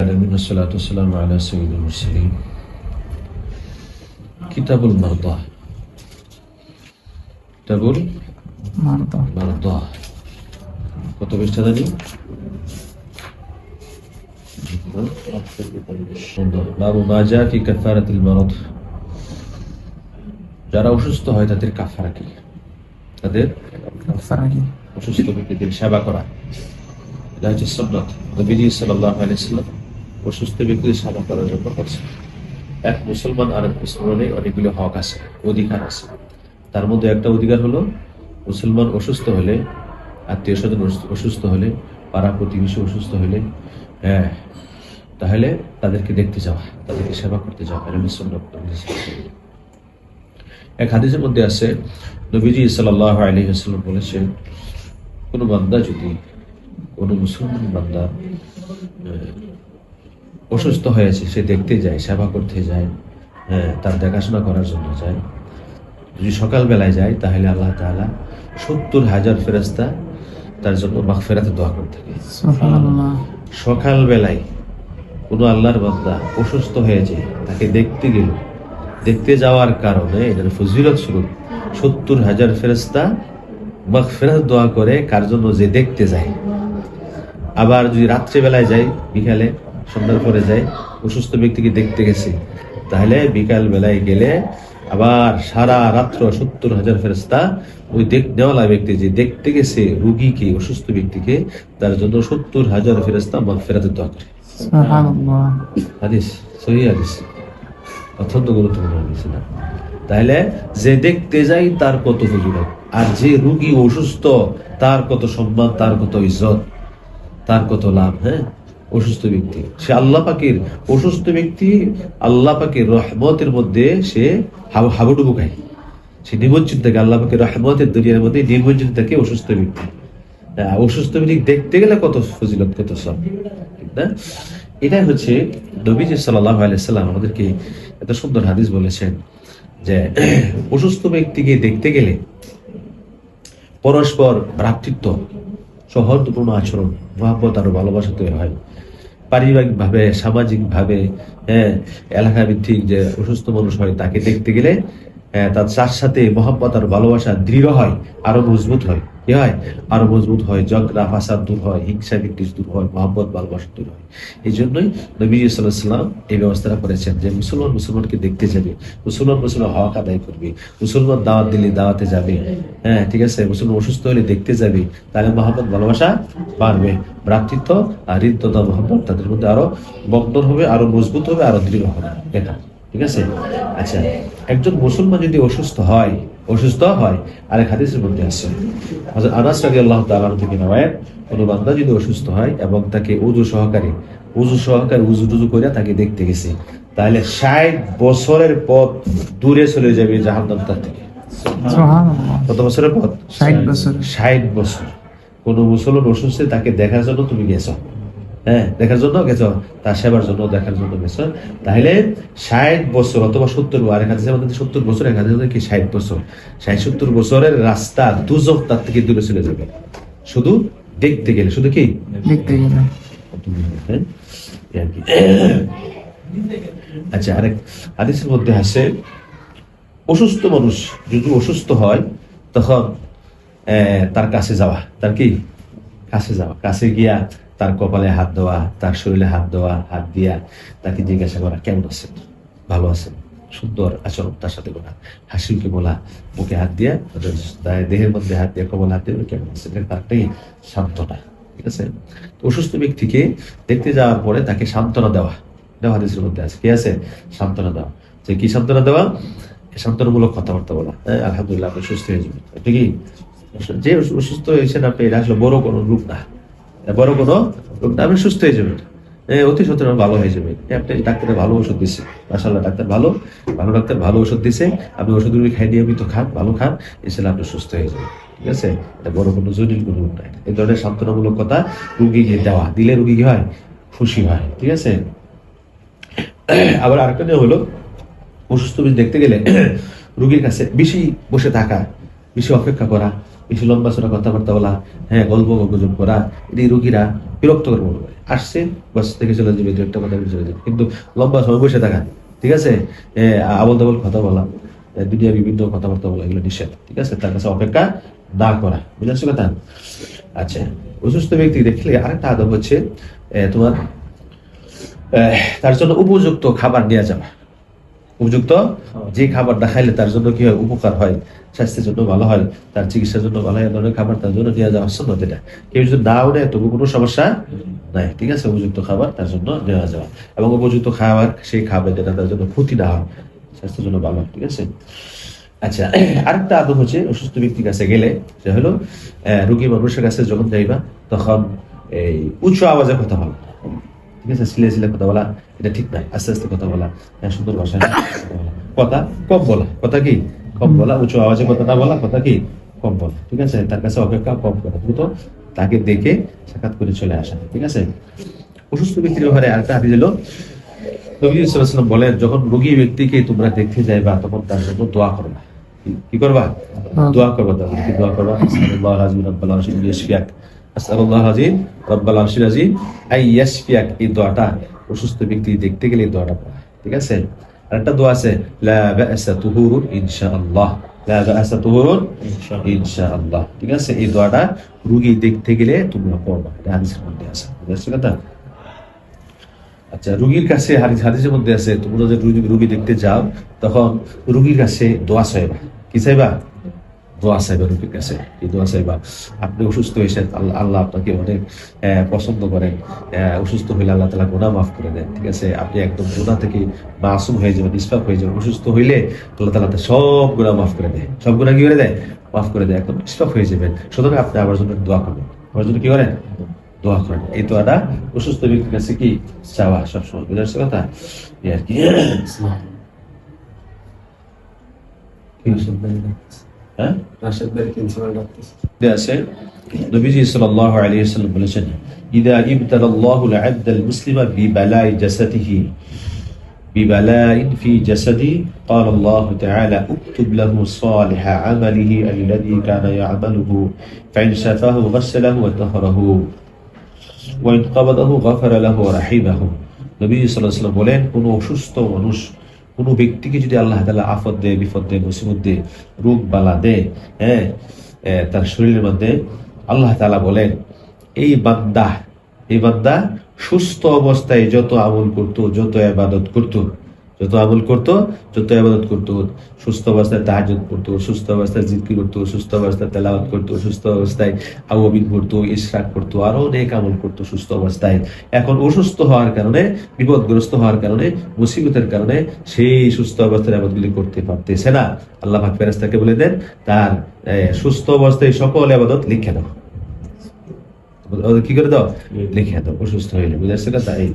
العالمين والصلاة والسلام على سيد المرسلين كتاب المرضى كتاب মারদা المرضى কত পৃষ্ঠা জানি বাবু মাজা কি কাফারাতিল মারদ যারা অসুস্থ হয় তাদের কাফারা কি তাদের ফারাকি অসুস্থ ব্যক্তিদের সেবা করা এটা হচ্ছে সন্ন্যত নবীজি সাল্লাল্লাহু আলাইহি সাল্লাম অসুস্থ ব্যক্তিদের সেবা করার জন্য করছে এক মুসলমান আর এক মুসলমানের অনেকগুলো হক আছে, অধিকার আছে তার মধ্যে একটা অধিকার হলো, মুসলমান অসুস্থ হলে, আত্মীয় স্বজন অসুস্থ হলে, পাড়া প্রতিবেশী অসুস্থ হলে হ্যাঁ তাহলে তাদেরকে দেখতে যাওয়া, তাদেরকে সেবা করতে যাওয়া এটা ওয়াসাল্লাম। এক হাদিসের মধ্যে আছে, নবীজি সাল্লাল্লাহু আলী ওয়াসাল্লাম বলেছেন, কোনো বান্দা যদি, কোনো মুসলমান বান্দা অসুস্থ হয়েছে সে দেখতে যায় সেবা করতে যায় হ্যাঁ তার দেখাশোনা করার জন্য যায়। যদি সকালবেলায় যায় তাহলে আল্লাহ তাআলা সত্তর হাজার ফেরেস্তা তার জন্য মাগফিরাতে দোয়া করতে থাকে। সকালবেলায় কোনো আল্লাহর বান্দা অসুস্থ হয়েছে তাকে দেখতে গেল। দেখতে যাওয়ার কারণে এটার ফজিলত স্বরূপ সত্তর হাজার ফেরস্তা মাগফিরাত দোয়া করে কার জন্য যে দেখতে যায়। আবার যদি রাত্রেবেলায় যাই বিকালে সন্ধ্যার পরে যাই। অসুস্থ ব্যক্তিকে দেখতে গেছে। তাহলে বিকাল বেলায় গেলে আবার সারা রাত্র সত্তর হাজার ফেরস্তা ওই দেখ নেওয়ালা ব্যক্তি যে দেখতে গেছে রুগীকে অসুস্থ ব্যক্তিকে তার জন্য সত্তর হাজার ফেরস্তা মাগফিরাতের দোয়া করে। হাদিস সহি হাদিস। অত্যন্ত গুরুত্বপূর্ণ হাদিস না তাহলে যে দেখতে যাই তার কত ফজিলত। আর যে রুগী অসুস্থ তার কত সম্মান তার কত ইজ্জত তার কত লাভ হ্যাঁ? অসুস্থ ব্যক্তি। সে আল্লাহ পাকের অসুস্থ ব্যক্তি, আল্লাহ পাকের রহমতের মধ্যে সে হাবুডুবু খায়। সে নিমজ্জিত থাকে আল্লাহ পাকের রহমতের দুনিয়ার মধ্যে, নিমজ্জিত থাকে অসুস্থ ব্যক্তি। অসুস্থ ব্যক্তি দেখতে গেলে কত ফজিলত, কত সব এটাই হচ্ছে নবীজি সাল্লাহ আলাইসাল্লাম আমাদেরকে এত সুন্দর হাদিস বলেছেন যে অসুস্থ ব্যক্তিকে দেখতে গেলে পরস্পর ভ্রাতৃত্ব সৌহার্দ্যপূর্ণ আচরণ, মহাব্বত আরও ভালোবাসা তৈরি হয়। পারিবারিকভাবে, সামাজিকভাবে সামাজিক ভাবে হ্যাঁ এলাকা ভিত্তিক যে অসুস্থ মানুষ হয়, তাকে দেখতে গেলে তার তার সাথে মহাব্বত আর ভালোবাসা দৃঢ় হয়, আরও মজবুত হয়। কি হয়? আরও মজবুত হয় জগরা ফাসাদ দূর হয়, হিংসা বিদ্বেষ দূর হয়, মহাব্বত, ভালোবাসা দূর হয়। এই জন্যই নবী সাল্লাম এই ব্যবস্থাটা করেছেন যে মুসলমান মুসলমানকে দেখতে যাবে, মুসলমান মুসলমান হক আদায় করবে, মুসলমান দাওয়াত দিলে দাওয়াতে যাবে। হ্যাঁ ঠিক আছে? মুসলমান অসুস্থ হলে দেখতে যাবে, তাহলে মহাব্বত, ভালোবাসা বাড়বে। ভ্রাতৃত্ব আর হৃদ্যতা, মহাব্বত তাদের মধ্যে আরও বন্ধন হবে, আরও মজবুত হবে, আরও দৃঢ় হবে। এটা ঠিক আছে? আচ্ছা একজন মুসলমান যদি অসুস্থ হয় অসুস্থ হয় আরেক হাদিসের মধ্যে আছে। আনাস রাদিয়াল্লাহু আল্লাহ আনহু থেকে নয় কোন বান্দা যদি অসুস্থ হয় এবং তাকে উজু সহকারে উজু সহকারে উজু টুজু করে তাকে দেখতে গেছে তাহলে ষাট বছরের পথ দূরে চলে যাবে জাহান্নাম তার থেকে। কত বছরের পথ? 60 বছর। ষাট বছর। কোন মুসলমান অসুস্থ তাকে দেখার জন্য তুমি গেছো। হ্যাঁ দেখার জন্য গেছো? তার সেবার জন্য দেখার জন্য গেছো। তাহলে ষাট বছর অথবা সত্তর আর এক হাজার মধ্যে সত্তর বছর এক হাজার কি ষাট বছর? ষাট সত্তর বছরের রাস্তা দুজক তার থেকে দূরে চলে যাবে। শুধু দেখতে গেলে শুধু কি? দেখতে গেলে। হ্যাঁ? আচ্ছা আরেক হাদিসের মধ্যে আছে অসুস্থ মানুষ যদি অসুস্থ হয় তখন আহ, তার কাছে যাওয়া। তার কি? কাছে যাওয়া। কাছে গিয়া তার কপালে হাত দেওয়া, তার শরীরে হাত দেওয়া, হাত দিয়া তাকে জিজ্ঞাসা করা, কেমন আছেন? ভালো আছেন? সুন্দর আচরণ তার সাথে করা। হাসিকে বলা, মুখে হাত দিয়া দেহের মধ্যে হাত দিয়ে কপালে হাত দিয়ে কেমন আছেন? তারটাই সান্ত্বনা, ঠিক আছে? অসুস্থ ব্যক্তিকে দেখতে যাওয়ার পরে তাকে সান্ত্বনা দেওয়া এটা হাদিসের মধ্যে আছে। কি আছে? সান্ত্বনা দেওয়া। যে কি সান্ত্বনা দেওয়া? সান্ত্বনামূলক কথাবার্তা বলা। হ্যাঁ আলহামদুলিল্লাহ, আপনি সুস্থ হয়ে যাবেন। ঠিকই যে অসুস্থ হয়েছেন, আপনি এটা আসলে বড় কোনো রূপ না। বড় কোনো না আপনি সুস্থ হয়ে যাবেন। অতি সত্তর ভালো হয়ে যাবে আপনি ডাক্তারের ভালো ওষুধ দিচ্ছে মাসাল্লাহ ডাক্তার ভালো ভালো ডাক্তার ভালো ওষুধ দিছে আপনি ওষুধগুলি খাই নিয়মিত খান, ভালো খান এছাড়া আপনি সুস্থ হয়ে যাবেন। ঠিক আছে? এটা বড় কোনো জটিল কোনো রূপ নাই। এই ধরনের সান্ত্বনামূলক কথা রুগীকে দেওয়া। দিলে রুগী হয়? খুশি হয়। ঠিক আছে? আবার আরেকটা হলো, অসুস্থ রোগী দেখতে গেলে রুগীর কাছে বেশি বসে থাকা, বেশি অপেক্ষা করা বেশি লম্বা চড়া কথাবার্তা বলা হ্যাঁ গল্প গুজব করা, এই রুগীরা বিরক্ত করে মনে করে। আসছে, বাস থেকে চলে যাবে, দু একটা কথা চলে যাবে। কিন্তু লম্বা সময় বসে থাকা, ঠিক আছে? আবল তাবল কথা বলা দুনিয়া বিভিন্ন কথাবার্তা বলা, এগুলো নিষেধ, ঠিক আছে? তার কাছে অপেক্ষা না করা বুঝতে কথা? আচ্ছা অসুস্থ ব্যক্তি দেখলে আরেকটা আদব হচ্ছে তোমার তার জন্য উপযুক্ত খাবার নেওয়া যাবে উপযুক্ত? যে খাবারটা খাইলে তার জন্য কি হয়? উপকার হয়? স্বাস্থ্যের জন্য ভালো হয়? তার চিকিৎসার জন্য ভালো হয়? ধরনের খাবার তার জন্য নেওয়া যাওয়া সুন্নত এটা। কেউ যদি নাও নেয় তবু কোনো সমস্যা নাই। ঠিক আছে? উপযুক্ত খাবার তার জন্য নেওয়া যাওয়া। এবং উপযুক্ত খাবার সেই খাবে যেটা তার জন্য ক্ষতি না হয়। স্বাস্থ্যের জন্য ভালো হয়, ঠিক আছে? আচ্ছা আরেকটা আদব হচ্ছে অসুস্থ ব্যক্তির কাছে গেলে যে হলো রোগী মানুষের কাছে যখন যাইবা তখন এই উচ্চ আওয়াজে কথা বলা। ঠিক আছে? সিলে সিলে কথা বলা এটা ঠিক নাই আস্তে আস্তে কথা বলা হ্যাঁ, সুন্দর ভাষায় কথা। কম বলা কথা কি? কম বলা উঁচু আওয়াজে কথা না বলা কথা কি? কম বলা ঠিক আছে? তার কাছে অপেক্ষা কম করা দ্রুত তাকে দেখে সাক্ষাৎ করে চলে আসা ঠিক আছে? অসুস্থ ব্যক্তির ব্যাপারে আরেকটা হাদিস হলো নবী সাল্লাল্লাহু আলাইহি ওয়াসাল্লাম বলেন যখন রোগী ব্যক্তিকে তোমরা দেখতে যাইবা তখন তার জন্য দোয়া করবা কি- করবা? দোয়া করবা কি দোয়া করবা? আসাল্লাহ রাব্বাল আই এই দোয়াটা অসুস্থ ব্যক্তি দেখতে গেলে এই দোয়াটা পড়া। ঠিক আছে? আর একটা দোয়া আছে লা বা'সা তুহুরুন ইনশাআল্লাহ। লা বা'সা তুহুরুন ইনশাআল্লাহ। ঠিক আছে? এই দোয়াটা রোগী দেখতে গেলে তোমরা পড়বা। এটা হাদিসের মধ্যে আছে। বুঝতে কথা? আচ্ছা রুগীর কাছে হাদিস হাদিসের মধ্যে আছে তোমরা যে রুগী রুগী দেখতে যাও তখন রুগীর কাছে দোয়া চাইবা। কি চাইবা? দোয়া চাইবা রুগীর কাছে। কি দোয়া চাইবা। আপনি অসুস্থ হয়েছেন আল্লাহ আল্লাহ আপনাকে অনেক পছন্দ করেন। অসুস্থ হইলে আল্লাহ তালা গুণা মাফ করে দেন ঠিক আছে? আপনি একদম গুণা থেকে মাসুম হয়ে যাবেন নিষ্পাপ হয়ে যাবেন। অসুস্থ হইলে আল্লাহ তালা সব গুণা মাফ করে দেয়। সব গুণা কি করে দেয়? মাফ করে দেয় একদম নিষ্পাপ হয়ে যাবেন। সুতরাং আপনি আমার জন্য দোয়া করবেন। আমার জন্য কি করেন? দোয়া করেন। এই দোয়াটা অসুস্থ ব্যক্তির কাছে কি চাওয়া সবসময়? বুঝে আসছে কথা? এই আর কি। হ্যাঁ রাশেদ ভাই প্রিন্সিপাল ডাকতেছে মধ্যে আছে নবীজি সাল্লাল্লাহু আলাইহি ওয়াসাল্লাম বলেছেন ইদা ইবতালাল্লাহু আল-'abda al-muslima বিবালাই জাসাদিহি ببلاء في جسدي قال الله تعالى اكتب له صالح عمله الذي كان يعمله فإن شفاه غسله وطهره وإن قبضه غفر له ورحمه নবী সাল্লাল্লাহু আলাইহি ওয়াসাল্লাম বলেন কোন অসুস্থ মানুষ কোন ব্যক্তিকে যদি আল্লাহ তালা আফত দেয়, বিপদ দেয়, মুসিবত দেয়, রোগ বালা দেয় হ্যাঁ তার শরীরের মধ্যে আল্লাহ তালা বলেন, এই বান্দা এই বান্দা সুস্থ অবস্থায় যত আমল করত, যত আবাদত করত যত আমল করত যত ইবাদত করত সুস্থ অবস্থায় তাহাজ্জুদ করতো সুস্থ অবস্থায় জিকির করতো সুস্থ অবস্থায় তেলাওয়াত করতো সুস্থ অবস্থায় আওয়াবিন করতো ইশরাক করতো আরও অনেক আমল করতো সুস্থ অবস্থায়। এখন অসুস্থ হওয়ার কারণে বিপদগ্রস্ত হওয়ার কারণে মুসিবতের কারণে সেই সুস্থ অবস্থায় আবাদগুলি করতে পারতেছে না। আল্লাহ পাক ফেরেশতাকে বলে দেন তার সুস্থ অবস্থায় সকল আবাদত লিখে দাও। কি করে দাও? লিখে দাও অসুস্থ হইলে। বুঝতে কথা? এই